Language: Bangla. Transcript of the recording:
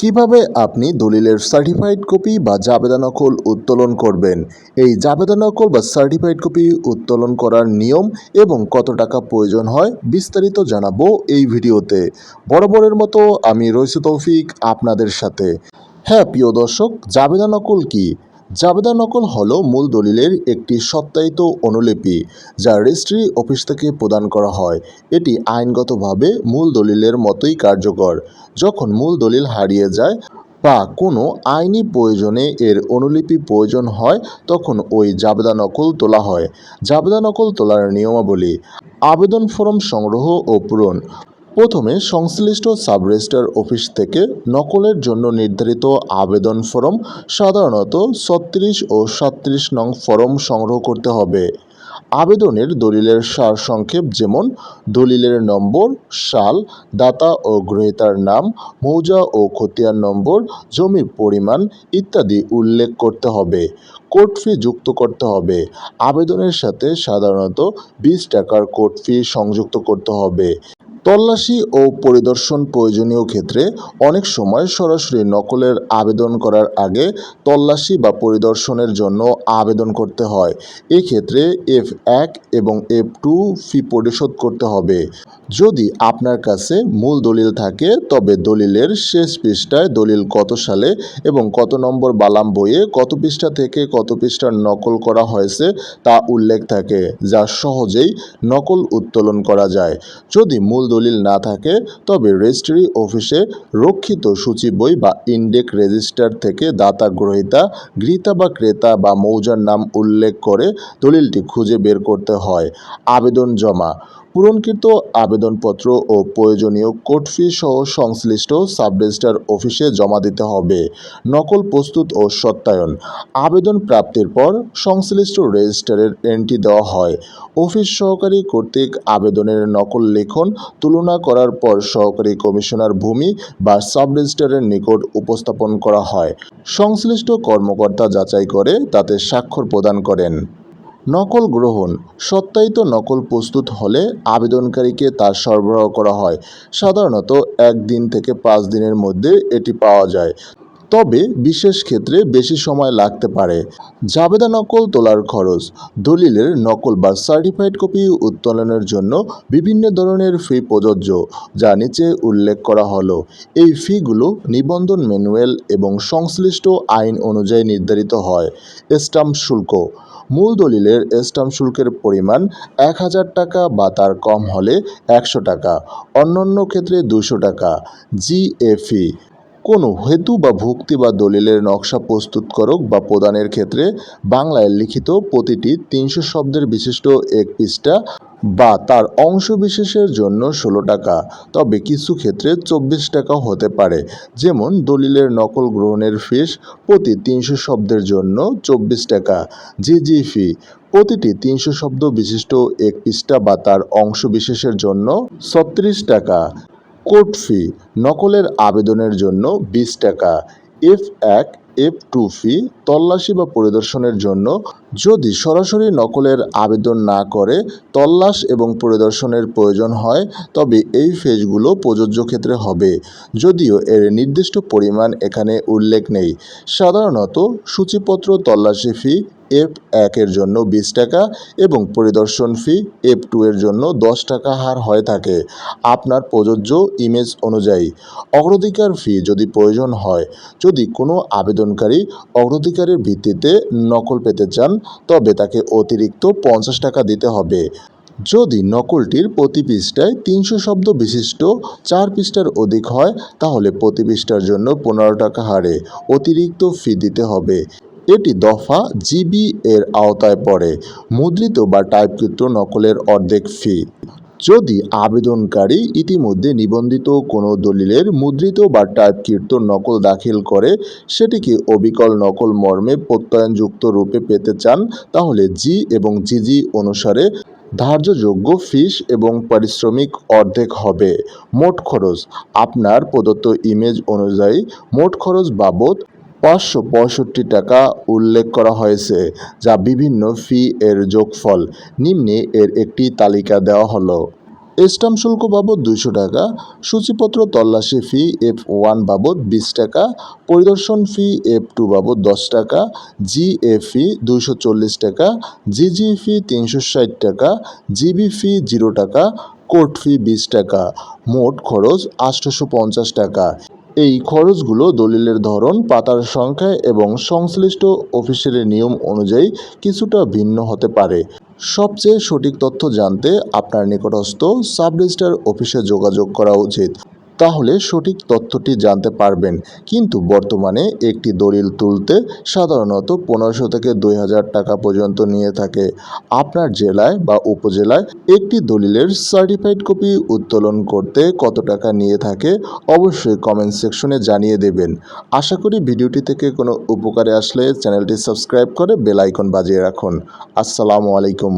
কীভাবে আপনি দলিলের সার্টিফাইড কপি বা জাবেদা নকল উত্তোলন করবেন? এই জাবেদা নকল বা সার্টিফাইড কপি উত্তোলন করার নিয়ম এবং কত টাকা প্রয়োজন হয় বিস্তারিত জানাব এই ভিডিওতে। বরাবরের মতো আমি রইসু তৌফিক আপনাদের সাথে। হ্যাঁ প্রিয় দর্শক, জাবেদা নকল কি? জাবেদা নকল হলো মূল দলিলের একটি সত্যায়িত অনুলিপি, যা রেজিস্ট্রি অফিস থেকে প্রদান করা হয়। এটি আইনগতভাবে মূল দলিলের মতোই কার্যকর। যখন মূল দলিল হারিয়ে যায় বা কোনো আইনি প্রয়োজনে এর অনুলিপি প্রয়োজন হয়, তখন ওই জাবেদা নকল তোলা হয়। জাবেদা নকল তোলার নিয়মাবলী, আবেদন ফর্ম সংগ্রহ ও পূরণ প্রথমে সংশ্লিষ্ট সাব রেজিস্ট্রার অফিস থেকে নকলের জন্য নির্ধারিত আবেদন ফরম সাধারণত ছত্রিশ ও সাতত্রিশ নং ফরম সংগ্রহ করতে হবে। আবেদনের দলিলের সার সংক্ষেপ যেমন দলিলের নম্বর, সাল, দাতা ও গ্রহীতার নাম, মৌজা ও খতিয়ান নম্বর, জমির পরিমাণ ইত্যাদি উল্লেখ করতে হবে। কোর্ট ফি যুক্ত করতে হবে। আবেদনের সাথে সাধারণত বিশ টাকার কোর্ট ফি সংযুক্ত করতে হবে। তল্লাশি ও পরিদর্শন প্রয়োজনীয় ক্ষেত্রে অনেক সময় সরাসরি নকলের আবেদন করার আগে তল্লাশি বা পরিদর্শনের জন্য আবেদন করতে হয়। এক্ষেত্রে এফ এক এবং এফ টু ফি পরিশোধ করতে হবে। যদি আপনার কাছে মূল দলিল থাকে, তবে দলিলের শেষ পৃষ্ঠায় দলিল কত সালে এবং কত নম্বর বালাম বইয়ে কত পৃষ্ঠা থেকে কত পৃষ্ঠার নকল করা হয়েছে তা উল্লেখ থাকে, যা সহজেই নকল উত্তোলন করা যায়। যদি মূল দলিল না থাকে, তবে রেজিস্ট্রি অফিসে রক্ষিত সূচি বই বা ইন্ডেক রেজিস্টার থেকে দাতা গ্রহিতা গৃহীতা বা ক্রেতা বা মৌজার নাম উল্লেখ করে দলিলটি খুঁজে বের করতে হয়। আবেদন জমা পূরণকৃত আবেদনপত্র ও প্রয়োজনীয় কোর্ট ফি সহ সংশ্লিষ্ট সাব রেজিস্ট্রার অফিসে জমা দিতে হবে। নকল প্রস্তুত ও সত্যায়ন। আবেদন প্রাপ্তির পর সংশ্লিষ্ট রেজিস্ট্রারের এন্ট্রি দেওয়া হয়। অফিস সহকারী কর্তৃক আবেদনের নকল লিখন তুলনা করার পর সহকারী কমিশনার ভূমি বা সাব রেজিস্ট্রারের নিকট উপস্থাপন করা হয়। সংশ্লিষ্ট কর্মকর্তা যাচাই করে তাতে স্বাক্ষর প্রদান করেন। নকল গ্রহণ, সত্যায়িত নকল প্রস্তুত হলে আবেদনকারীকে তা সরবরাহ করা হয়। সাধারণত এক দিন থেকে পাঁচ দিনের মধ্যে এটি পাওয়া যায়। তবে বিশেষ ক্ষেত্রে বেশি সময় লাগতে পারে। জাবেদা নকল তোলার খরচ, দলিলের নকল বা সার্টিফাইড কপি উত্তোলনের জন্য বিভিন্ন ধরনের ফি প্রযোজ্য, যা নিচে উল্লেখ করা হলো। এই ফিগুলো নিবন্ধন ম্যানুয়াল এবং সংশ্লিষ্ট আইন অনুযায়ী নির্ধারিত হয়। স্টাম্প শুল্ক, মূল দলিলের স্টাম্প শুল্কের পরিমাণ এক হাজার টাকা বা তার কম হলে একশো টাকা, অন্যান্য ক্ষেত্রে দুশো টাকা জিএফি কোনো হেতু বা ভুক্তি বা দলিলের নকশা প্রস্তুতকরক বা প্রদানের ক্ষেত্রে বাংলায় লিখিত প্রতিটি তিনশো শব্দের বিশিষ্ট এক পৃষ্ঠা বা তার অংশ বিশেষের জন্য ষোলো টাকা। তবে কিছু ক্ষেত্রে চব্বিশ টাকা হতে পারে। যেমন দলিলের নকল গ্রহণের ফিস প্রতি তিনশো শব্দের জন্য চব্বিশ টাকা, জিজি ফি প্রতিটি তিনশো শব্দ বিশিষ্ট এক পৃষ্ঠা বা তার অংশ বিশেষের জন্য ছত্রিশ টাকা। কোর্ট ফি নকলের আবেদনের জন্য বিশ টাকা। এফ এক, এফ টু ফি তল্লাশি বা পরিদর্শনের জন্য যদি সরাসরি নকলের আবেদন না করে তল্লাশ এবং পরিদর্শনের প্রয়োজন হয়, তবে এই ফেজগুলো প্রযোজ্য ক্ষেত্রে হবে। যদিও এর নির্দিষ্ট পরিমাণ এখানে উল্লেখ নেই। সাধারণত সূচিপত্র তল্লাশি ফি এফ একের জন্য বিশ টাকা এবং পরিদর্শন ফি এফ টু এর জন্য দশ টাকা হার হয়ে থাকে। আপনার প্রযোজ্য ইমেজ অনুযায়ী অগ্রাধিকার ফি যদি প্রয়োজন হয়, যদি কোনো আবেদনকারী অগ্রাধিকারের ভিত্তিতে নকল পেতে চান, তবে তাকে অতিরিক্ত পঞ্চাশ টাকা দিতে হবে। যদি নকলটির প্রতি পৃষ্ঠায় তিনশো শব্দ বিশিষ্ট চার পৃষ্ঠার অধিক হয়, তাহলে প্রতি পৃষ্ঠার জন্য পনেরো টাকা হারে অতিরিক্ত ফি দিতে হবে। এটি দফা জিবি এর আওতায় পড়ে। মুদ্রিত বা টাইপকৃত নকলের অর্ধেক ফি। যদি আবেদনকারী ইতিমধ্যে নিবন্ধিত কোনো দলিলের মুদ্রিত বা টাইপকৃত নকল দাখিল করে, সেটিকে অবিকল নকল মর্মে প্রত্যয়নযুক্ত রূপে পেতে চান, তাহলে জি এবং জিজি অনুসারে ধার্যযোগ্য ফিস এবং পারিশ্রমিক অর্ধেক হবে। মোট খরচ, আপনার প্রদত্ত ইমেজ অনুযায়ী মোট খরচ বাবদ পাঁচশো পঁয়ষট্টি টাকা উল্লেখ করা হয়েছে, যা বিভিন্ন ফি এর যোগফল। নিম্নে এর একটি তালিকা দেওয়া হলো। স্টাম্প শুল্ক বাবদ দুইশো টাকা, সূচিপত্র তল্লাশি ফি এফ ওয়ান বাবদ বিশ টাকা, পরিদর্শন ফি এফ টু বাবদ দশ টাকা, জি এ ফি দুইশো চল্লিশ টাকা জিজি ফি তিনশো ষাট টাকা জিবি ফি জিরো টাকা, কোর্ট ফি বিশ টাকা। মোট খরচ আটশোশো পঞ্চাশ টাকা। এই খরচগুলো দলিলের ধরন, পাতার সংখ্যা এবং সংশ্লিষ্ট অফিসের নিয়ম অনুযায়ী কিছুটা ভিন্ন হতে পারে। সবচেয়ে সঠিক তথ্য জানতে আপনার নিকটস্থ সাব রেজিস্ট্রার অফিসে যোগাযোগ করা উচিত। তাহলে সঠিক তথ্যটি জানতে পারবেন। কিন্তু বর্তমানে একটি দলিল তুলতে সাধারণত পনেরোশো থেকে দুই হাজার টাকা পর্যন্ত নিয়ে থাকে। আপনার জেলায় বা উপজেলায় একটি দলিলের সার্টিফাইড কপি উত্তোলন করতে কত টাকা নিয়ে থাকে অবশ্যই কমেন্ট সেকশনে জানিয়ে দেবেন। আশা করি ভিডিওটি থেকে কোনো উপকারে আসলে চ্যানেলটি সাবস্ক্রাইব করে বেল আইকন বাজিয়ে রাখুন। আসসালামু আলাইকুম।